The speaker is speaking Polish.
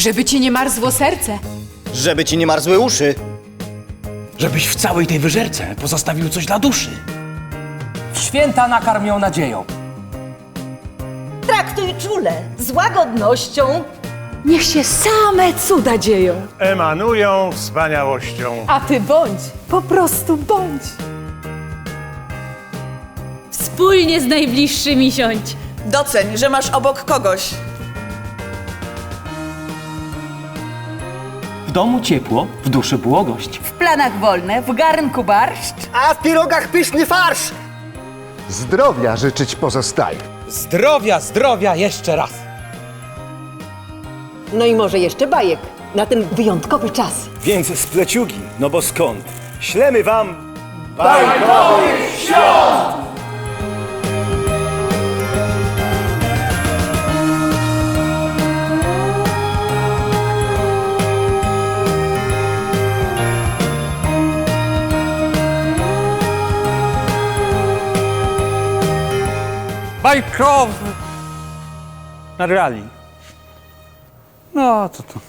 Żeby ci nie marzło serce. Żeby ci nie marzły uszy. Żebyś w całej tej wyżerce pozostawił coś dla duszy. Święta nakarmią nadzieją. Traktuj czule, z łagodnością. Niech się same cuda dzieją. emanują wspaniałością. A ty bądź, po prostu bądź. Wspólnie z najbliższymi siądź. Doceń, że masz obok kogoś. W domu ciepło, w duszy błogość. W planach wolne, w garnku barszcz. A w pirogach pyszny farsz. Zdrowia życzyć pozostaje. Zdrowia, zdrowia jeszcze raz. No i może jeszcze bajek na ten wyjątkowy czas. Więc z pleciugi, no bo skąd? Ślemy wam Bajkowy. Nagrali. No to to.